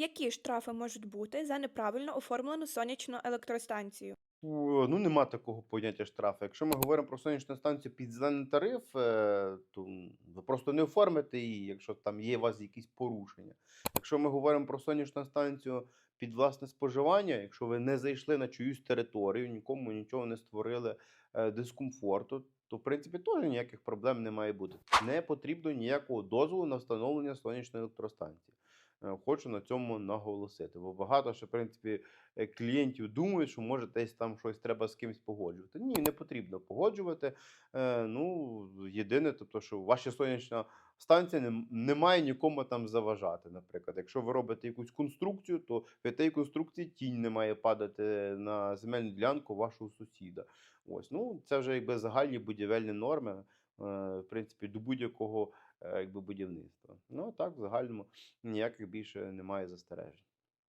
Які штрафи можуть бути за неправильно оформлену сонячну електростанцію? Ну, нема такого поняття штрафу. Якщо ми говоримо про сонячну станцію під зелений тариф, е, то ви просто не оформите її, якщо там є у вас якісь порушення. Якщо ми говоримо про сонячну станцію під власне споживання, якщо ви не зайшли на чиюсь територію, нікому нічого не створили е, дискомфорту, то в принципі теж ніяких проблем не має бути. Не потрібно ніякого дозволу на встановлення сонячної електростанції. Е, Хочу на цьому наголосити, бо багато ще в принципі е, клієнтів думають, що може десь там щось треба з кимось погоджувати. Ні, не потрібно погоджувати. Е, ну, єдине, тобто, що ваша сонячна станція не, має нікому там заважати. Наприклад, якщо ви робите якусь конструкцію, то від тієї конструкції тінь не має падати на земельну ділянку вашого сусіда. Ось, ну це вже якби загальні будівельні норми, в принципі, до будь-якого будівництва. Ну так, в загальному ніяких більше немає застережень.